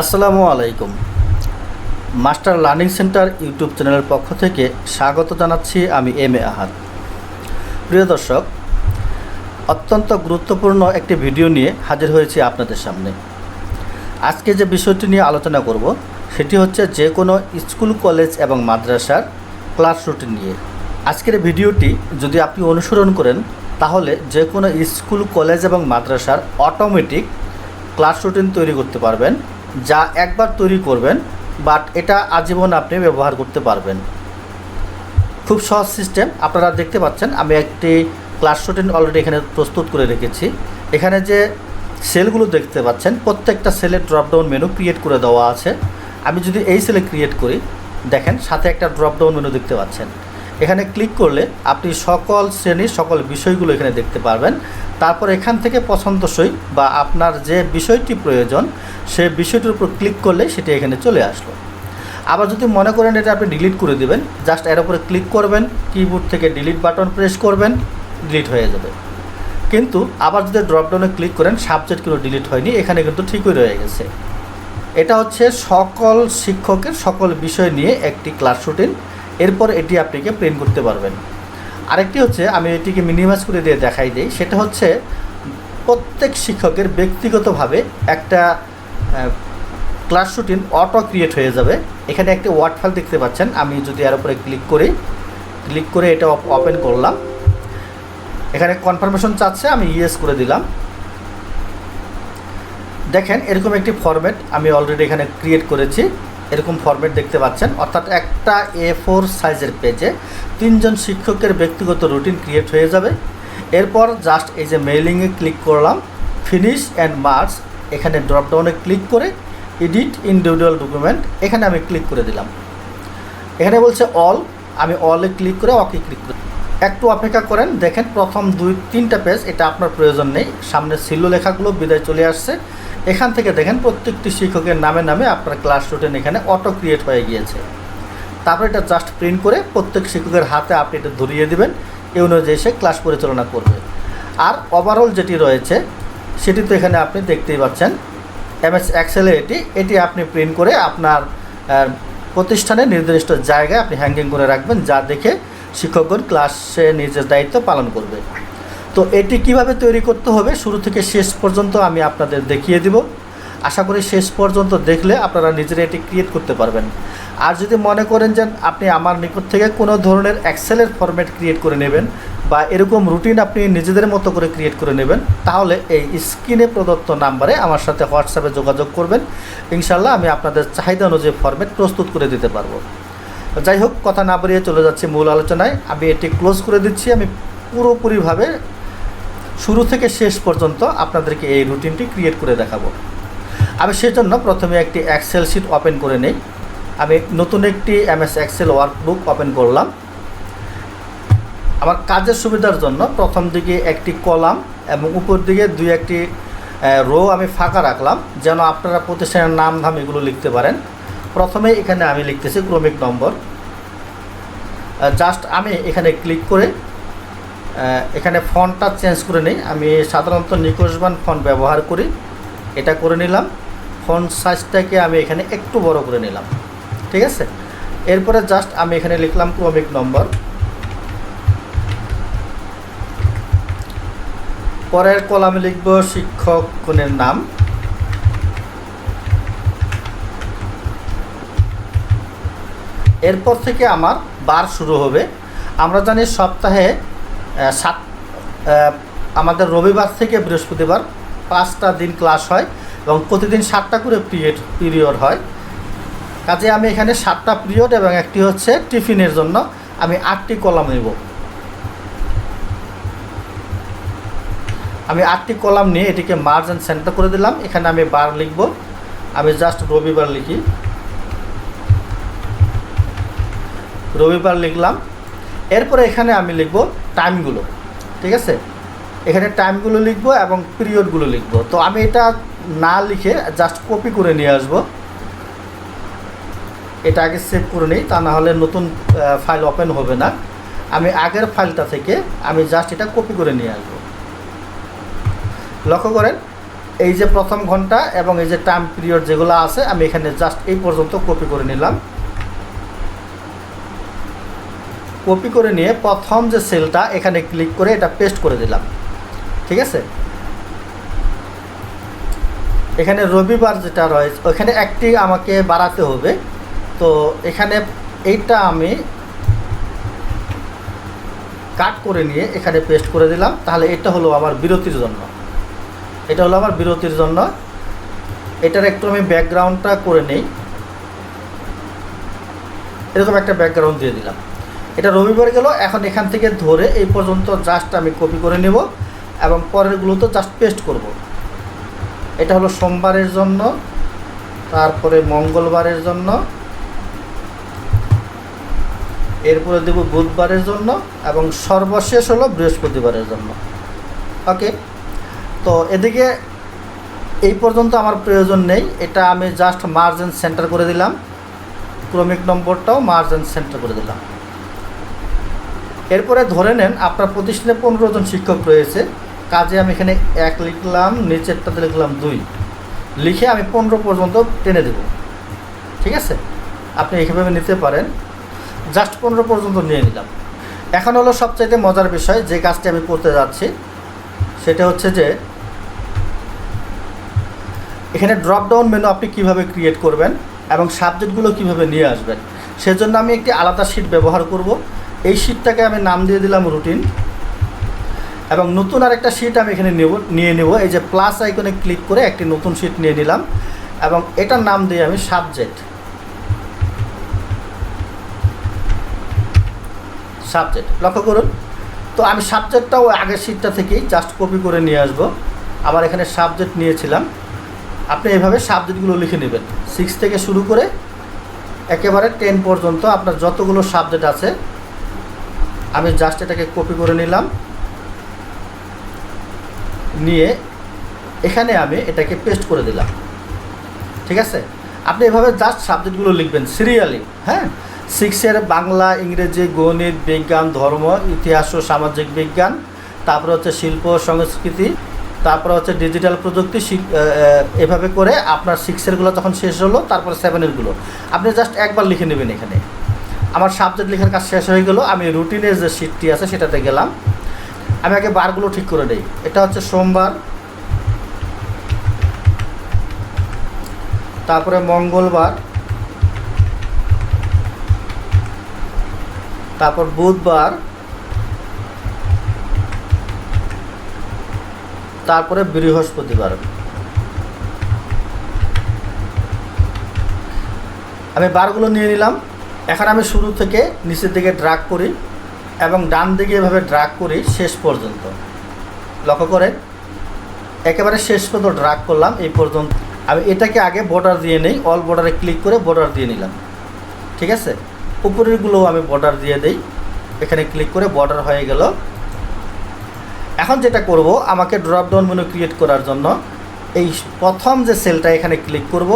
আসসালামু আলাইকুম। Master learning centre YouTube চ্যানেলের পক্ষ থেকে স্বাগত জানাচ্ছি আমি এম এ আহাদ। প্রিয় দর্শক, অত্যন্ত গুরুত্বপূর্ণ একটি ভিডিও নিয়ে হাজির হয়েছি আপনাদের সামনে। আজকে যে বিষয়টি নিয়ে আলোচনা করব, সেটি হচ্ছে যে কোনো স্কুল, কলেজ এবং মাদ্রাসার ক্লাস রুটিন নিয়ে। আজকের ভিডিওটি যদি আপনি অনুসরণ করেন, তাহলে যে কোনো স্কুল, কলেজ এবং মাদ্রাসার অটোমেটিক ক্লাস রুটিন তৈরি করতে পারবেন। যা একবার তৈরি করবেন বাট এটা আজীবন আপনি ব্যবহার করতে পারবেন। খুব সহজ সিস্টেম আপনারা দেখতে পাচ্ছেন, আমি একটি ক্লাস রুটিন অলরেডি এখানে প্রস্তুত করে রেখেছি। এখানে যে সেলগুলো দেখতে পাচ্ছেন, প্রত্যেকটা সেলের ড্রপডাউন মেনু ক্রিয়েট করে দেওয়া আছে। আমি যদি এই সেলে ক্রিয়েট করি, দেখেন, সাথে একটা ড্রপডাউন মেনু দেখতে পাচ্ছেন। এখানে ক্লিক করলে আপনি সকল শ্রেণির সকল বিষয়গুলো এখানে দেখতে পারবেন। তারপর এখান থেকে পছন্দসই বা আপনার যে বিষয়টি প্রয়োজন, সে বিষয়টির উপর ক্লিক করলে সেটি এখানে চলে আসলো। আবার যদি মনে করেন এটা আপনি ডিলিট করে দিবেন জাস্ট এর উপরে ক্লিক করবেন কিবোর্ড থেকে ডিলিট বাটন প্রেস করবেন ডিলিট হয়ে যাবে। কিন্তু আবার যদি ড্রপডাউনে ক্লিক করেন সাবজেক্ট কোনো ডিলিট হয়নি, এখানে কিন্তু ঠিকই রয়ে গেছে। এটা হচ্ছে সকল শিক্ষকের সকল বিষয় নিয়ে একটি ক্লাস রুটিন এরপর এটি আপনাকে প্রিন্ট করতে পারবেন। আরেকটি হচ্ছে, আমি এটিকে মিনিমাইজ করে দিয়ে দেখাই দিই। সেটা হচ্ছে, প্রত্যেক শিক্ষকের ব্যক্তিগতভাবে একটা ক্লাস রুটিন অটো ক্রিয়েট হয়ে যাবে। এখানে একটি ওয়ার্ড ফাইল দেখতে পাচ্ছেন। আমি যদি এর উপরে ক্লিক করি ক্লিক করে এটা ওপেন করলাম। এখানে কনফার্মেশন চাচ্ছে, আমি ইয়েস করে দিলাম। দেখেন, এরকম একটি ফরম্যাট আমি অলরেডি এখানে ক্রিয়েট করেছি। এরকম ফরম্যাট দেখতে পাচ্ছেন। অর্থাৎ একটা এ ফোর সাইজের পেজে তিনজন শিক্ষকের ব্যক্তিগত রুটিন ক্রিয়েট হয়ে যাবে। এরপর জাস্ট এই যে মেইলিংয়ে ক্লিক করলাম ফিনিশ অ্যান্ড মার্কস এখানে ড্রপডাউনে ক্লিক করে এডিট ইন্ডিভিজুয়াল ডকুমেন্ট এখানে আমি ক্লিক করে দিলাম। এখানে বলছে অল আমি অলে ক্লিক করে অকে ক্লিক করি। একটু অপেক্ষা করেন, দেখেন প্রথম দুই তিনটা পেজ এটা আপনার প্রয়োজন নেই। সামনে ছিল লেখাগুলো, বিদায় চলে আসছে। এখান থেকে দেখেন প্রত্যেকটি শিক্ষকের নামে নামে আপনার ক্লাস রুটিন এখানে অটো ক্রিয়েট হয়ে গিয়েছে। তারপর এটা জাস্ট প্রিন্ট করে প্রত্যেক শিক্ষকের হাতে আপনি এটা ধরিয়ে দেবেন, এই অনুযায়ী সে ক্লাস পরিচালনা করবে। আর ওভারঅল যেটি রয়েছে, সেটি তো এখানে আপনি দেখতেই পাচ্ছেন। এমএস এক্সেলে এটি এটি আপনি প্রিন্ট করে আপনার প্রতিষ্ঠানে নির্দিষ্ট জায়গায় আপনি হ্যাঙ্গিং করে রাখবেন, যা দেখে শিক্ষকগণ ক্লাসে নিজের দায়িত্ব পালন করবে। তো এটি কীভাবে তৈরি করতে হবে শুরু থেকে শেষ পর্যন্ত আমি আপনাদের দেখিয়ে দিব। আশা করি শেষ পর্যন্ত দেখলে আপনারা নিজেরা এটি ক্রিয়েট করতে পারবেন। আর যদি মনে করেন যে আপনি আমার নিকট থেকে কোনো ধরনের এক্সেলের ফরম্যাট ক্রিয়েট করে নেবেন বা এরকম রুটিন আপনি নিজেদের মতো করে ক্রিয়েট করে নেবেন, তাহলে এই স্ক্রিনে প্রদত্ত নাম্বারে আমার সাথে হোয়াটসঅ্যাপে যোগাযোগ করবেন। ইনশাল্লাহ আমি আপনাদের চাহিদা অনুযায়ী ফরম্যাট প্রস্তুত করে দিতে পারব। যাই হোক, কথা না বাড়িয়ে চলে যাচ্ছি মূল আলোচনায়। আমি এটি ক্লোজ করে দিচ্ছি। আমি পুরোপুরিভাবে শুরু থেকে শেষ পর্যন্ত আপনাদেরকে এই রুটিনটি ক্রিয়েট করে দেখাবো। আমি সেজন্য প্রথমে একটি এক্সেল শিট ওপেন করে নেই। আমি নতুন একটি এমএস এক্সেল ওয়ার্কবুক ওপেন করলাম। আমার কাজের সুবিধার জন্য প্রথম দিকে একটি কলাম এবং উপর দিকে দুই একটি রো আমি ফাঁকা রাখলাম, যেন আপনারা প্রতিষ্ঠানের নাম ধাম এগুলো লিখতে পারেন। প্রথমে এখানে আমি লিখতেছি ক্রমিক নম্বর। জাস্ট আমি এখানে ক্লিক করে এখানে ফন্টটা চেঞ্জ করে নিই। আমি সাধারণত নিকোশবান ফন্ট ব্যবহার করি। এটা করে নিলাম। ফন্ট সাইজটাকে আমি এখানে একটু বড় করে নিলাম। ঠিক আছে? এরপরে জাস্ট আমি এখানে লিখলাম ক্রমিক নম্বর। পরের কলামে লিখব শিক্ষক কোণের নাম। এরপর থেকে আমার বার শুরু হবে। আমরা জানি সপ্তাহে সাত আমাদের রবিবার থেকে বৃহস্পতিবার পাঁচটা দিন ক্লাস হয় এবং প্রতিদিন সাতটা করে পিরিয়ড পিরিয়ড হয়। কাজে আমি এখানে সাতটা পিরিয়ড এবং একটি হচ্ছে টিফিনের জন্য আমি আটটি কলাম নেব। আমি আটটি কলাম নিয়ে এটিকে মার্জ অ্যান্ড সেন্টার করে দিলাম। এখানে আমি বার লিখব। আমি জাস্ট রবিবার লিখি। রবিবার লিখলাম। এরপরে এখানে আমি লিখব টাইমগুলো, ঠিক আছে? এখানে টাইমগুলো লিখব এবং পিরিয়ডগুলো লিখব। তো আমি এটা না লিখে জাস্ট কপি করে নিয়ে আসব। এটা আগে সেভ করে নিই, তা না হলে নতুন ফাইল ওপেন হবে না। আমি আগের ফাইলটা থেকে আমি জাস্ট এটা কপি করে নিয়ে আসব। লক্ষ্য করেন, এই যে প্রথম ঘণ্টা এবং এই যে টাইম পিরিয়ড যেগুলো আছে, আমি এখানে জাস্ট এই পর্যন্ত কপি করে নিলাম। কপি করে নিয়ে প্রথম যে সেলটা এখানে ক্লিক করে এটা পেস্ট করে দিলাম। ঠিক আছে? এখানে রবিবার যেটা রয়েছে, ওখানে একটি আমাকে বাড়াতে হবে। তো এখানে এইটা আমি কাট করে নিয়ে এখানে পেস্ট করে দিলাম। তাহলে এটা হলো আমার বিরতির জন্য। এটা হলো আমার বিরতির জন্য। এটার একটু আমি ব্যাকগ্রাউন্ডটা করে নেই। এরকম একটা ব্যাকগ্রাউন্ড দিয়ে দিলাম। এটা রবিবার গেল। এখন এখান থেকে ধরে এই পর্যন্ত জাস্ট আমি কপি করে নেব এবং পরেরগুলো তো জাস্ট পেস্ট করব। এটা হলো সোমবারের জন্য, তারপরে মঙ্গলবারের জন্য, এরপরে দেব বুধবারের জন্য এবং সর্বশেষ হলো বৃহস্পতিবারের জন্য। ওকে? তো এদিকে এই পর্যন্ত আমার প্রয়োজন নেই। এটা আমি জাস্ট মার্জেন সেন্টার করে দিলাম। ক্রমিক নম্বরটাও মার্জেন সেন্টার করে দিলাম। এরপরে ধরে নেন আপনার প্রতিষ্ঠানে পনেরো জন শিক্ষক রয়েছে। কাজে আমি এখানে এক লিখলাম নিচেরটাতে লিখলাম দুই। লিখে আমি পনেরো পর্যন্ত টেনে দেব। ঠিক আছে? আপনি এইভাবে নিতে পারেন। জাস্ট পনেরো পর্যন্ত নিয়ে নিলাম। এখন হলো সবচাইতে মজার বিষয়, যে কাজটি আমি করতে যাচ্ছি, সেটা হচ্ছে যে, এখানে ড্রপ ডাউন মেনু আপনি কীভাবে ক্রিয়েট করবেন এবং সাবজেক্টগুলো কীভাবে নিয়ে আসবেন, সেজন্য আমি একটি আলাদা শিট ব্যবহার করব। এই শিটটাকে আমি নাম দিয়ে দিলাম রুটিন এবং নতুন আরেকটা শিট আমি এখানে নেব, নিয়ে নেব। এই যে প্লাস আইকনে ক্লিক করে একটি নতুন শিট নিয়ে নিলাম এবং এটার নাম দিয়ে আমি সাবজেক্ট সাবজেক্ট লক্ষ্য করুন। তো আমি সাবজেক্টটাও আগের শিটটা থেকেই জাস্ট কপি করে নিয়ে আসব। আবার এখানে সাবজেক্ট নিয়েছিলাম। আপনি এভাবে সাবজেক্টগুলো লিখে নেবেন। সিক্স থেকে শুরু করে একেবারে টেন পর্যন্ত আপনার যতগুলো সাবজেক্ট আছে আমি জাস্ট এটাকে কপি করে নিলাম। নিয়ে এখানে আমি এটাকে পেস্ট করে দিলাম। ঠিক আছে? আপনি এভাবে জাস্ট সাবজেক্টগুলো লিখবেন সিরিয়ালি হ্যাঁ? সিক্সের বাংলা, ইংরেজি, গণিত, বিজ্ঞান, ধর্ম, ইতিহাস ও সামাজিক বিজ্ঞান, তারপরে হচ্ছে শিল্প, সংস্কৃতি, তারপরে হচ্ছে ডিজিটাল প্রযুক্তি এভাবে করে আপনার সিক্সেরগুলো যখন শেষ হলো, তারপরে সেভেনেরগুলো আপনি জাস্ট একবার লিখে নেবেন এখানে। আমার সাবজেক্ট লেখার কাজ শেষ হয়ে গেল, আমি রুটিনের যে শিটটি আছে সেটাতে গেলাম। আমি আগে বারগুলো ঠিক করে নেই। এটা হচ্ছে সোমবার। তারপরে মঙ্গলবার। তারপর বুধবার। তারপরে বৃহস্পতিবার। আমি বারগুলো নিয়ে নিলাম। এখন আমি শুরু থেকে নিচের দিকে ড্রাগ করি এবং ডান দিকে এভাবে ড্রাগ করি শেষ পর্যন্ত। লক্ষ্য করে একেবারে শেষ পর্যন্ত ড্রাগ করলাম, এই পর্যন্ত। আমি এটাকে আগে বর্ডার দিয়ে নেই অল বর্ডারে ক্লিক করে বর্ডার দিয়ে নিলাম। ঠিক আছে? উপরেরগুলোও আমি বর্ডার দিয়ে দেই। এখানে ক্লিক করে বর্ডার হয়ে গেল। এখন যেটা করব, আমাকে ড্রপ ডাউন মেনু ক্রিয়েট করার জন্য এই প্রথম যে সেলটা এখানে ক্লিক করব,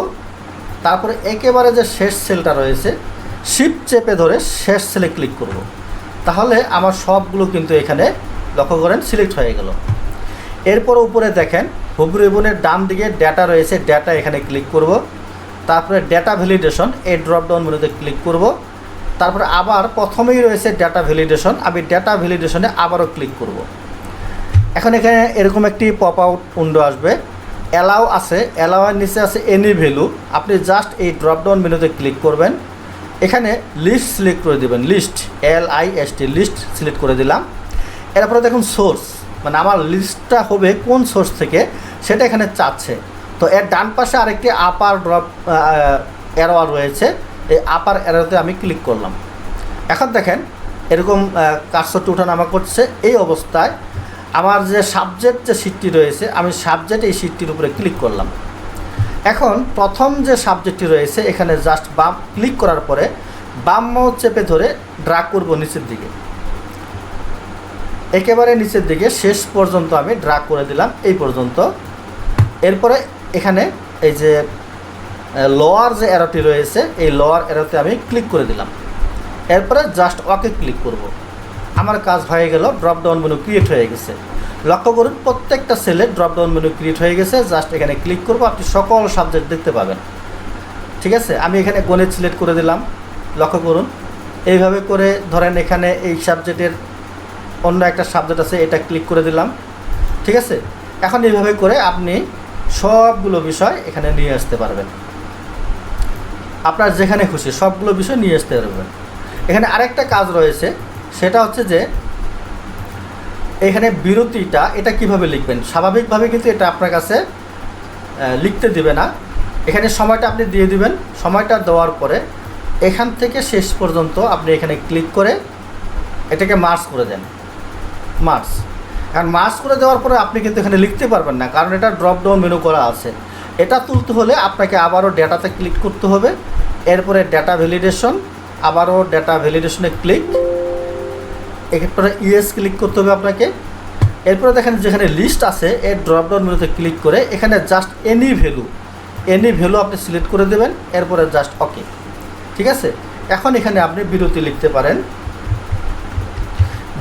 তারপরে একেবারে যে শেষ সেলটা রয়েছে শিফট চেপে ধরে শেষ সেলে ক্লিক করব। তাহলে আমার সবগুলো কিন্তু এখানে লক্ষ্য করেন সিলেক্ট হয়ে গেল। এরপর উপরে দেখেন হুবু রিবনের ডান দিকে ডেটা রয়েছে ডেটা এখানে ক্লিক করব। তারপরে ডেটা ভ্যালিডেশন এই ড্রপডাউন মেনুতে ক্লিক করব। তারপরে আবার প্রথমেই রয়েছে ডেটা ভ্যালিডেশন আমি ডেটা ভ্যালিডেশনে আবারও ক্লিক করব। এখন এখানে এরকম একটি পপ আউট উইন্ডো আসবে। অ্যালাউ আছে অ্যালাউয়ের নিচে আছে এনি ভ্যালু আপনি জাস্ট এই ড্রপ ডাউন মেনুতে ক্লিক করবেন। এখানে লিস্ট সিলেক্ট করে দেবেন list L I S T list select করে দিলাম। এরপরে দেখুন সোর্স মানে আমার লিস্টটা হবে কোন সোর্স থেকে, সেটা এখানে চাচ্ছে। তো এর ডান পাশে আরেকটি আপার ড্রপ অ্যারো রয়েছে। এই আপার অ্যারোতে আমি ক্লিক করলাম। এখন দেখেন, এরকম কাজটি ওঠানামা করছে এই অবস্থায়। আমার যে সাবজেক্ট যে সিটটি রয়েছে, আমি সাবজেক্ট এই সিটটির উপরে ক্লিক করলাম। এখন প্রথম যে সাবজেক্টটি রয়েছে, এখানে জাস্ট বাম ক্লিক করার পরে বাম মাউস চেপে ধরে ড্রাগ করব নিচের দিকে। একেবারে নিচের দিকে, শেষ পর্যন্ত আমি ড্রাগ করে দিলাম, এই পর্যন্ত। এরপরে এখানে এই যে লোয়ার যে অ্যারোটি রয়েছে, এই লোয়ার অ্যারোতে আমি ক্লিক করে দিলাম। এরপরে জাস্ট ওকে ক্লিক করব। আমার কাজ হয়ে গেল ড্রপ ডাউন মেনু ক্রিয়েট হয়ে গেছে। লক্ষ্য করুন, প্রত্যেকটা সেলে ড্রপডাউন মেনু ক্রিয়েট হয়ে গেছে। জাস্ট এখানে ক্লিক করব, আপনি সকল সাবজেক্ট দেখতে পাবেন। ঠিক আছে? আমি এখানে গণিত সিলেক্ট করে দিলাম। লক্ষ্য করুন, এইভাবে করে ধরেন এখানে এই সাবজেক্টের অন্য একটা সাবজেক্ট আছে, এটা ক্লিক করে দিলাম। ঠিক আছে? এখন এইভাবে করে আপনি সবগুলো বিষয় এখানে নিয়ে আসতে পারবেন। আপনার যেখানে খুশি সবগুলো বিষয় নিয়ে আসতে পারবেন। এখানে আরেকটা কাজ রয়েছে, সেটা হচ্ছে যে এখানে বিরতিটা, এটা কীভাবে লিখবেন? স্বাভাবিকভাবে কিন্তু এটা আপনার কাছে লিখতে দিবে না। এখানে সময়টা আপনি দিয়ে দিবেন। সময়টা দেওয়ার পরে এখান থেকে শেষ পর্যন্ত আপনি এখানে ক্লিক করে এটাকে মার্চ করে দেন। মার্চ কারণ মার্চ করে দেওয়ার পরে আপনি কিন্তু এখানে লিখতে পারবেন না, কারণ এটা ড্রপ ডাউন মেনু করা আছে। এটা তুলতে হলে আপনাকে আবারও ডেটাতে ক্লিক করতে হবে। এরপরে ডেটা ভ্যালিডেশন আবারও ডেটা ভ্যালিডেশনে ক্লিক এরপরে ইএস ক্লিক করতে হবে আপনাকে। এরপরে দেখেন যেখানে লিস্ট আছে এর ড্রপডাউন মেনুতে ক্লিক করে এখানে just any value any value আপনি সিলেক্ট করে দেবেন, এরপরে জাস্ট ওকে ঠিক আছে? এখন এখানে আপনি বিরতি লিখতে পারেন।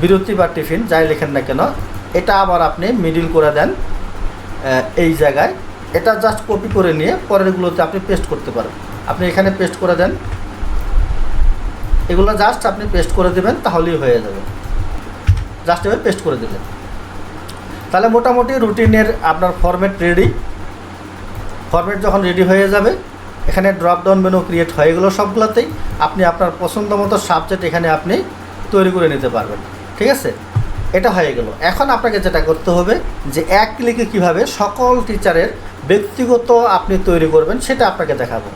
বিরতি বা টিফিন, যাই লেখেন না কেন, এটা আবার আপনি মিডিল করে দেন এই জায়গায়। এটা জাস্ট কপি করে নিয়ে পরেরগুলোতে আপনি পেস্ট করতে পারেন। আপনি এখানে পেস্ট করে দেন। এগুলো জাস্ট আপনি পেস্ট করে দেবেন, তাহলেই হয়ে যাবে। জাস্ট এভাবে পেস্ট করে দিলেন। তাহলে মোটামুটি রুটিনের আপনার ফরম্যাট রেডি ফরম্যাট যখন রেডি হয়ে যাবে, এখানে ড্রপ ডাউন মেনু ক্রিয়েট হয়ে গেলো সবগুলোতেই আপনি আপনার পছন্দ মতো সাবজেক্ট এখানে আপনি তৈরি করে নিতে পারবেন। ঠিক আছে? এটা হয়ে গেল। এখন আপনাকে যেটা করতে হবে যে এক ক্লিকে কীভাবে সকল টিচারের ব্যক্তিগত আপনি তৈরি করবেন সেটা আপনাকে দেখাবো।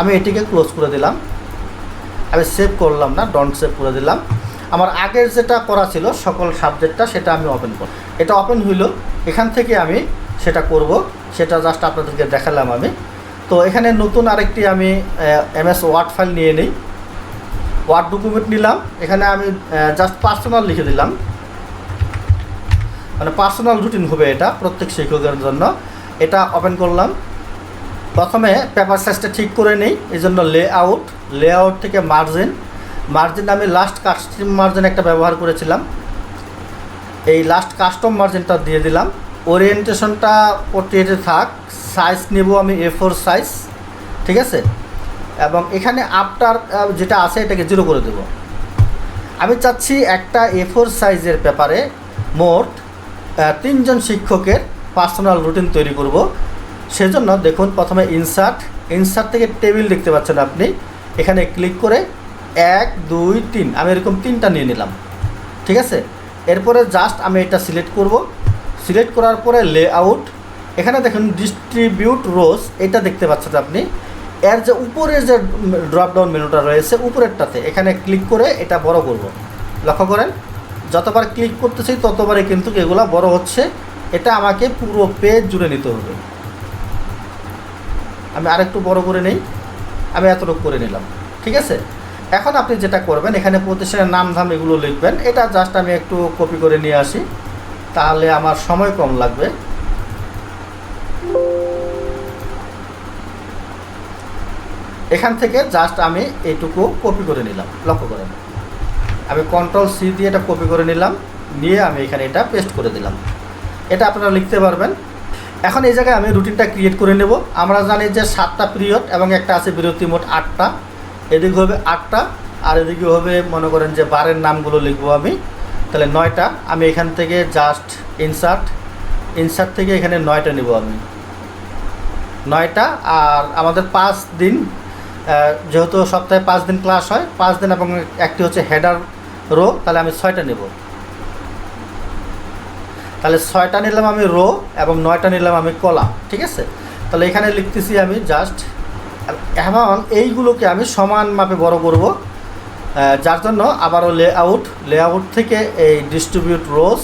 আমি এটিকে ক্লোজ করে দিলাম। আমি সেভ করলাম না ডন্ট সেভ করে দিলাম। আমার আগের যেটা করা ছিল, সকল সাবজেক্টটা সেটা আমি ওপেন করব। এটা ওপেন হইল, এখান থেকে আমি সেটা করব, সেটা জাস্ট আপনাদেরকে দেখালাম আমি। তো এখানে নতুন আরেকটি আমি এম এস ওয়ার্ড ফাইল নিয়ে নিই। ওয়ার্ড ডকুমেন্ট নিলাম, এখানে আমি জাস্ট পার্সোনাল লিখে দিলাম। মানে পার্সোনাল রুটিন হবে এটা প্রত্যেক শিক্ষকের জন্য। এটা ওপেন করলাম। প্রথমে পেপার সাইজটা ঠিক করে নিই এই জন্য লে আউট লে আউট থেকে মার্জিন মার্জিন আমি লাস্ট কাস্টম মার্জিন একটা ব্যবহার করেছিলাম। এই লাস্ট কাস্টম মার্জিনটা দিয়ে দিলাম। ওরিয়েন্টেশনটা পোর্ট্রেটে থাক সাইজ নেব আমি এ ফোর সাইজ ঠিক আছে? এবং এখানে আপটার যেটা আছে এটাকে জিরো করে দেব। আমি চাচ্ছি একটা এ ফোর সাইজের পেপারে মোট তিনজন শিক্ষকের পার্সোনাল রুটিন তৈরি করব। সেজন্য দেখুন প্রথমে ইনসার্ট ইনসার্ট থেকে টেবিল দেখতে পাচ্ছেন আপনি। এখানে ক্লিক করে এক, দুই, তিন। আমি এরকম তিনটা নিয়ে নিলাম। ঠিক আছে? এরপরে জাস্ট আমি এটা সিলেক্ট করব। সিলেক্ট করার পরে লে আউট এখানে দেখুন ডিস্ট্রিবিউট রোজ এটা দেখতে পাচ্ছেন আপনি। এর যে উপরের যে ড্রপডাউন মেনুটা রয়েছে, উপরেরটাতে, এখানে ক্লিক করে এটা বড় করব। লক্ষ্য করেন? যতবার ক্লিক করতেছি, ততবারই কিন্তু এগুলো বড় হচ্ছে। এটা আমাকে পুরো পেজ জুড়ে নিতে হবে। আমি আরেকটু বড় করে নেই। আমি এতটুকু করে নিলাম। ঠিক আছে? এখন আপনি যেটা করবেন, এখানে প্রতিষ্ঠানের নাম ধাম এগুলো লিখবেন। এটা জাস্ট আমি একটু কপি করে নিয়ে আসি। তাহলে আমার সময় কম লাগবে। এখান থেকে জাস্ট আমি এইটুকু কপি করে নিলাম। লক্ষ্য করেন। আমি কন্ট্রোল সি দিয়ে এটা কপি করে নিলাম। নিয়ে আমি এখানে এটা পেস্ট করে দিলাম। এটা আপনারা লিখতে পারবেন। এখন এই জায়গায় আমি রুটিনটা ক্রিয়েট করে নেব। আমরা জানি যে সাতটা পিরিয়ড এবং একটা আছে বিরতি মোট আটটা। এদিকে হবে আটটা, আর এদিকে হবে মনে করেন যে বারের নামগুলো লিখব আমি। তাহলে নয়টা, আমি এখান থেকে জাস্ট ইনসার্ট ইনসার্ট থেকে এখানে নয়টা নেব আমি। নয়টা, আর আমাদের পাঁচ দিন যেহেতু সপ্তাহে পাঁচ দিন ক্লাস হয়, পাঁচ দিন এবং একটি হচ্ছে হেডার রো তাহলে আমি ছয়টা নেব। তাহলে ছয়টা নিলাম আমি রো এবং নয়টা নিলাম আমি কলা ঠিক আছে? তাহলে এখানে লিখতেছি আমি জাস্ট এবং এইগুলোকে আমি সমান মাপে বড় করব যার জন্য আবারও লে আউট লে আউট থেকে এই ডিস্ট্রিবিউট রোজ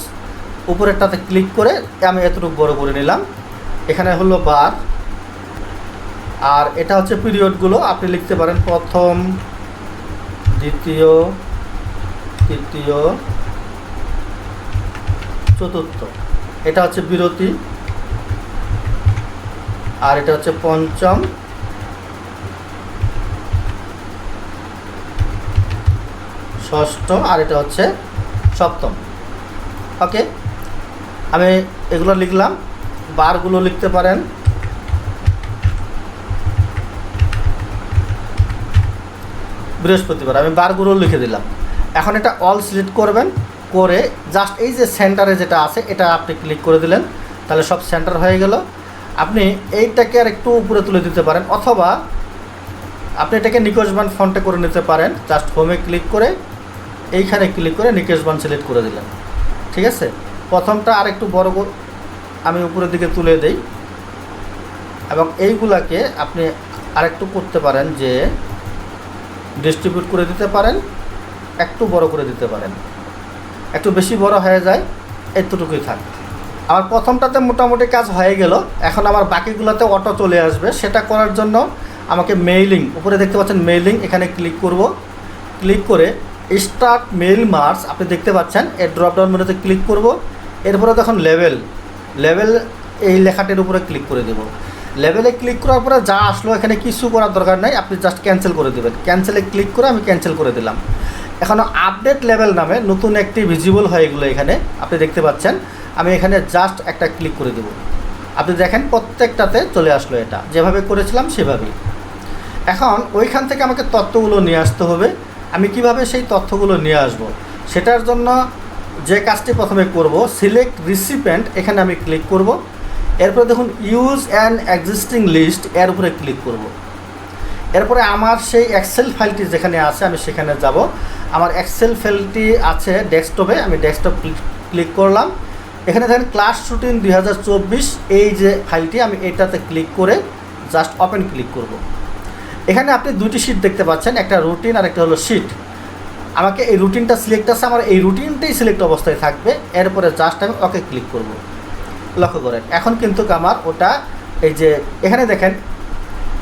উপরেরটাতে ক্লিক করে আমি এতটুকু বড় করে নিলাম। এখানে হলো বার আর এটা হচ্ছে পিরিয়ডগুলো আপনি লিখতে পারেন প্রথম, দ্বিতীয়, তৃতীয়, চতুর্থ। এটা হচ্ছে বিরতি। আর এটা হচ্ছে পঞ্চম। ষষ্ঠ আর এটা হচ্ছে সপ্তম। ওকে আমি এগুলো লিখলাম, বারগুলো লিখতে পারেন। বৃহস্পতিবার, আমি বারগুলো লিখে দিলাম। এখন এটা অল সিলেক্ট করবেন, করে জাস্ট এই যে সেন্টারে যেটা আছে, এটা আপনি ক্লিক করে দিলেন, তাহলে সব সেন্টার হয়ে গেল। আপনি এইটাকে আর একটু উপরে তুলে দিতে পারেন, অথবা আপনি এটাকে নিকোজবান ফন্টে করে নিতে পারেন জাস্ট হোমে ক্লিক করে এইখানে ক্লিক করে নিকেশবান সিলেক্ট করে দিলেন। ঠিক আছে? প্রথমটা আর একটু বড় আমি উপরের দিকে তুলে দেই। এবং এইগুলাকে আপনি আরেকটু করতে পারেন যে ডিস্ট্রিবিউট করে দিতে পারেন, একটু বড় করে দিতে পারেন। একটু বেশি বড় হয়ে যায়, এতটুকুই থাক। আমার প্রথমটাতে মোটামুটি কাজ হয়ে গেল। এখন আমার বাকিগুলোতে অটো চলে আসবে। সেটা করার জন্য আমাকে মেইলিং উপরে দেখতে পাচ্ছেন মেইলিং এখানে ক্লিক করব। ক্লিক করে স্টার্ট মেল মার্কস আপনি দেখতে পাচ্ছেন, এর ড্রপডাউন মেনুতে ক্লিক করব। এরপরে তখন লেভেল লেভেল এই লেখাটির উপরে ক্লিক করে দেব। লেভেলে ক্লিক করার পরে যা আসলো, এখানে কিছু করার দরকার নাই, আপনি জাস্ট ক্যান্সেল করে দেবেন। ক্যান্সেলে ক্লিক করে আমি ক্যান্সেল করে দিলাম। এখনও আপডেট লেভেল নামে নতুন একটি ভিজিবল হয়ে গেলো এখানে, আপনি দেখতে পাচ্ছেন। আমি এখানে জাস্ট একটা ক্লিক করে দেব। আপনি দেখেন প্রত্যেকটাতে চলে আসলো এটা। যেভাবে করেছিলাম সেভাবেই। এখন ওইখান থেকে আমাকে তথ্যগুলো নিয়ে আসতে হবে। আমি কীভাবে সেই তথ্যগুলো নিয়ে আসব? সেটার জন্য যে কাজটি প্রথমে করব সিলেক্ট রিসিপেন্ট এখানে আমি ক্লিক করব। এরপরে দেখুন ইউজ অ্যান এক্সিস্টিং লিস্ট এর উপরে ক্লিক করব। এরপরে আমার সেই এক্সেল ফাইলটি যেখানে আছে, আমি সেখানে যাব। আমার এক্সেল ফাইলটি আছে ডেস্কটপে আমি ডেস্কটপ ক্লিক করলাম। এখানে দেখেন ক্লাস রুটিন দুই হাজার চব্বিশ, এই যে ফাইলটি আমি এটাতে ক্লিক করে জাস্ট ওপেন ক্লিক করব। এখানে আপনি দুটি শিট দেখতে পাচ্ছেন, একটা রুটিন আর একটা হলো শিট আমাকে এই রুটিনটা সিলেক্ট আছে, আমার এই রুটিনটাই সিলেক্ট অবস্থায় থাকবে, এরপরে জাস্ট আমি ওকে ক্লিক করব। লক্ষ্য করেন, এখন কিন্তু আমার ওটা এই যে, এখানে দেখেন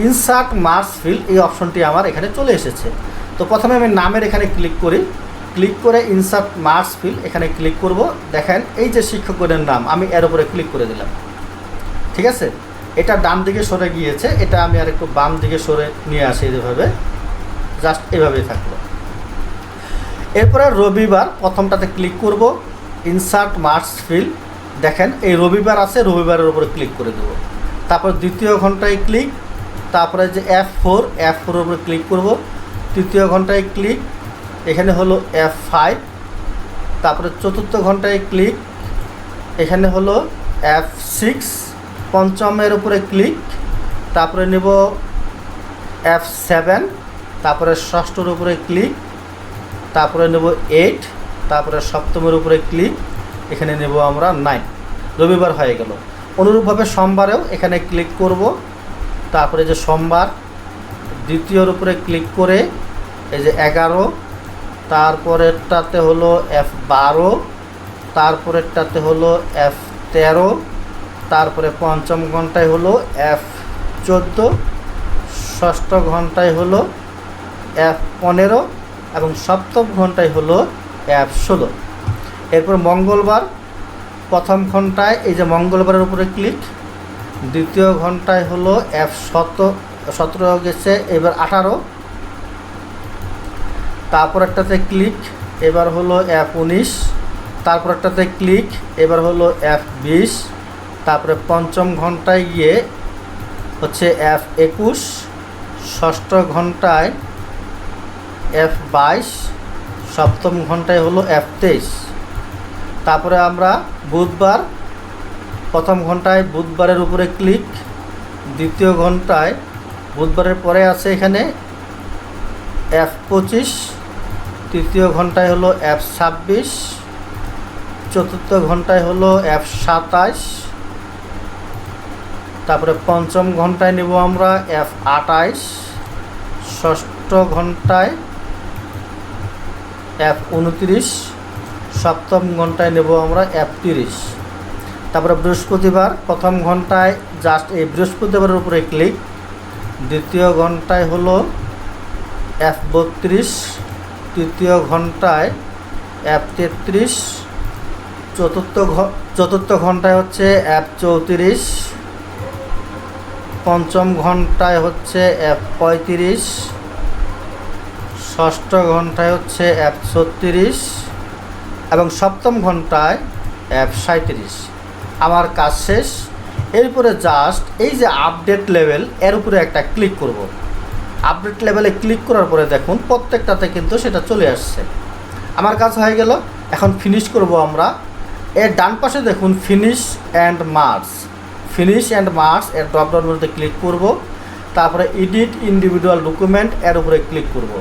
ইনসার্ট মার্কস ফিল এই অপশনটি আমার এখানে চলে এসেছে। তো প্রথমে আমি নামের এখানে ক্লিক করি ক্লিক করে ইনসার্ট মার্কস ফিল এখানে ক্লিক করব। দেখেন, এই যে শিক্ষকের নাম, আমি এর উপরে ক্লিক করে দিলাম। ঠিক আছে? এটা ডান দিকে সরে গিয়েছে, এটা আমি আর একটু বাম দিকে সরে নিয়ে আসি এভাবে। জাস্ট এভাবেই থাকল। এরপরে রবিবার প্রথমটাতে ক্লিক করব ইনসার্ট মার্কস ফিল দেখেন, এই রবিবার আছে, রবিবারের উপরে ক্লিক করে দেবো। তারপর দ্বিতীয় ঘন্টায় ক্লিক তারপরে যে এফ ফোর এফ ফোরের উপরে ক্লিক করব। তৃতীয় ঘন্টায় ক্লিক এখানে হলো এফ ফাইভ তারপরে চতুর্থ ঘন্টায় ক্লিক এখানে হলো এফ সিক্স পঞ্চমের উপরে ক্লিক, তারপরে নেব এফ সেভেন তারপরে ষষ্ঠর উপরে ক্লিক, তারপরে নেব এইট তারপরে সপ্তমের উপরে ক্লিক, এখানে নেব আমরা নাইন রবিবার হয়ে গেল। অনুরূপভাবে সোমবারেও এখানে ক্লিক করব। তারপরে যে সোমবার, দ্বিতীয়র উপরে ক্লিক করে এই যে এগারো, তারপরেরটাতে হলো এফ বারো, তারপরেরটাতে হলো এফ তেরো তারপরে পঞ্চম ঘন্টায় হলো এফ চোদ্দ, ষষ্ঠ ঘন্টায় হলো এফ পনেরো এবং সপ্তম ঘন্টায় হলো এফ ষোলো। এরপর মঙ্গলবার প্রথম ঘন্টায়, এই যে মঙ্গলবারের উপরে ক্লিক দ্বিতীয় ঘন্টায় হলো এফ শত সতেরো গেছে, এবার আঠারো। তারপর একটাতে ক্লিক এবার হলো এফ উনিশ। তারপর একটাতে ক্লিক এবার হলো এফ বিশ। তারপরে পঞ্চম ঘন্টায় গিয়ে হচ্ছে এফ একুশ, ষষ্ঠ ঘন্টায় এফ বাইশ, সপ্তম ঘন্টায় হলো এফ তেইশ। তারপরে আমরা বুধবার, প্রথম ঘন্টায় বুধবারের উপরে ক্লিক, দ্বিতীয় ঘন্টায় বুধবারের পরে আছে এখানে এফ পঁচিশ, তৃতীয় ঘন্টায় হলো এফ ছাব্বিশ, চতুর্থ ঘন্টায় হলো এফ সাতাশ তারপরে পঞ্চম ঘন্টায় নেব আমরা এফ আটাইশ ষষ্ঠ ঘন্টায় এফ উনত্রিশ, সপ্তম ঘন্টায় নেব আমরা এফ তিরিশ। তারপরে বৃহস্পতিবার প্রথম ঘন্টায় জাস্ট এই বৃহস্পতিবারের উপরে ক্লিক দ্বিতীয় ঘন্টায় হলো এফ বত্রিশ, তৃতীয় ঘন্টায় এফ তেত্রিশ, চতুর্থ চতুর্থ ঘন্টায় হচ্ছে এফ চৌত্রিশ পঞ্চম ঘন্টায় হচ্ছে এফ পঁয়ত্রিশ, ষষ্ঠ ঘন্টায় হচ্ছে এফ ছত্রিশ, এবং সপ্তম ঘন্টায় এফ সাঁত্রিশ আমার কাজ শেষ। এরপরে জাস্ট এই যে আপডেট লেভেল এর উপরে একটা ক্লিক করব। আপডেট লেভেলে ক্লিক করার পরে দেখুন, প্রত্যেকটাতে কিন্তু সেটা চলে আসছে। আমার কাজ হয়ে গেল। এখন ফিনিশ করব আমরা। এর ডান পাশে দেখুন finish and marks finish and marks এর ড্রপডাউন মধ্যে ক্লিক করব। তারপরে এডিট ইন্ডিভিজুয়াল ডকুমেন্ট এর উপরে ক্লিক করব।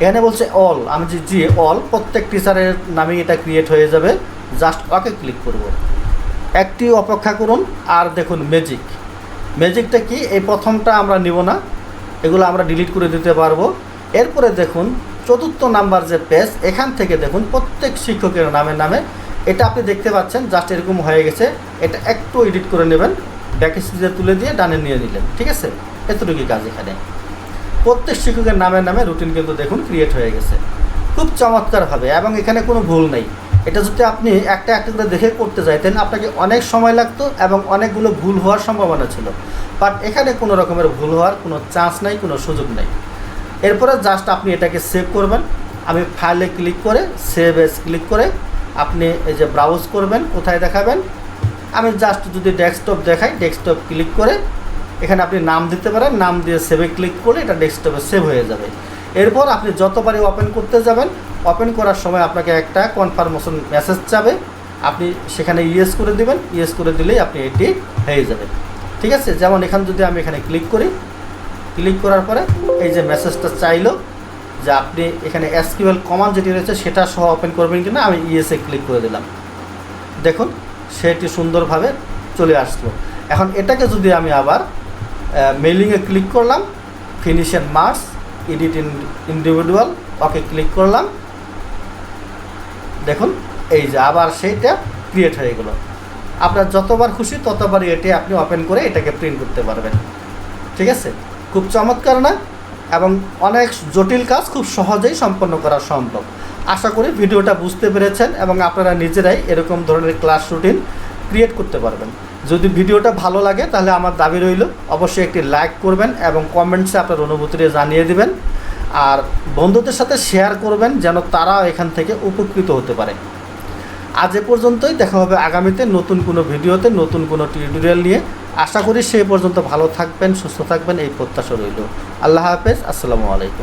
এখানে বলছে অল আমি যে জি অল প্রত্যেক টিচারের নামে এটা ক্রিয়েট হয়ে যাবে। জাস্ট ওকে ক্লিক করব। একটি অপেক্ষা করুন। আর দেখুন ম্যাজিক ম্যাজিকটা কি? এই প্রথমটা আমরা নিব না। এগুলো আমরা ডিলিট করে দিতে পারব। এরপরে দেখুন, চতুর্থ নাম্বার যে পেজ এখান থেকে দেখুন প্রত্যেক শিক্ষকের নামে নামে এটা আপনি দেখতে পাচ্ছেন জাস্ট এরকম হয়ে গেছে। এটা একটু এডিট করে নেবেন ব্যাক স্টিজে তুলে দিয়ে ডানে নিয়ে নিলেন, ঠিক আছে? এতটুকুই কাজ এখানে। প্রত্যেক শিক্ষকের নামে নামে রুটিন কিন্তু দেখুন ক্রিয়েট হয়ে গেছে। খুব চমৎকার হবে, এবং এখানে কোনো ভুল নেই। এটা যদি আপনি একটা একটা করে দেখে করতে চাইতেন আপনাকে অনেক সময় লাগতো এবং অনেকগুলো ভুল হওয়ার সম্ভাবনা ছিল। বাট এখানে কোনো রকমের ভুল হওয়ার কোনো চান্স নাই, কোনো সুযোগ নেই। এরপরে জাস্ট আপনি এটাকে সেভ করবেন। আমি ফাইলে ক্লিক করে সেভ এস ক্লিক করে আপনি এই যে ব্রাউজ করবেন, কোথায় দেখাবেন? আমি জাস্ট যদি ডেস্কটপ দেখাই ডেস্কটপ ক্লিক করে, এখানে আপনি নাম দিতে পারেন, নাম দিয়ে সেভে ক্লিক করলে এটা ডেস্কটপে সেভ হয়ে যাবে। এরপর আপনি যতবারই ওপেন করতে যাবেন ওপেন করার সময় আপনাকে একটা কনফার্মেশন মেসেজ যাবে আপনি সেখানে ইয়েস করে দিবেন ইয়েস করে দিলেই আপনি এটি হয়ে যাবে। ঠিক আছে? যেমন এখানে যদি আমি এখানে ক্লিক করি ক্লিক করার পরে এই যে মেসেজটা চাইলো যে আপনি এখানে এসকিউএল কমান যেটি রয়েছে সেটা সহ ওপেন করবেন কিনা আমি ইএসএ ক্লিক করে দিলাম। দেখুন, সেটি সুন্দরভাবে চলে আসলো। এখন এটাকে যদি আমি আবার মেলিংয়ে ক্লিক করলাম finish and marks edit individual okay click করলাম। দেখুন, এই যে আবার সেইটা ক্রিয়েট হয়ে গেল। আপনার যতবার খুশি ততবারই এটি আপনি ওপেন করে এটাকে প্রিন্ট করতে পারবেন। ঠিক আছে? খুব চমৎকার না? এবং অনেক জটিল কাজ খুব সহজেই সম্পন্ন করা সম্ভব। আশা করি ভিডিওটা বুঝতে পেরেছেন এবং আপনারা নিজেরাই এরকম ধরনের ক্লাস রুটিন ক্রিয়েট করতে পারবেন। যদি ভিডিওটা ভালো লাগে তাহলে আমার দাবি রইল, অবশ্যই একটি লাইক করবেন এবং কমেন্টসে আপনার অনুভূতিটা জানিয়ে দিবেন। আর বন্ধুদের সাথে শেয়ার করবেন যেন তারা এখান থেকে উপকৃত হতে পারে। আজ এ পর্যন্তই। দেখা হবে আগামীতে নতুন কোনো ভিডিওতে, নতুন কোনো টিউটোরিয়াল নিয়ে। আশা করি সে পর্যন্ত ভালো থাকবেন, সুস্থ থাকবেন, এই প্রত্যাশা রইল। আল্লাহ হাফেজ, আসসালামু আলাইকুম।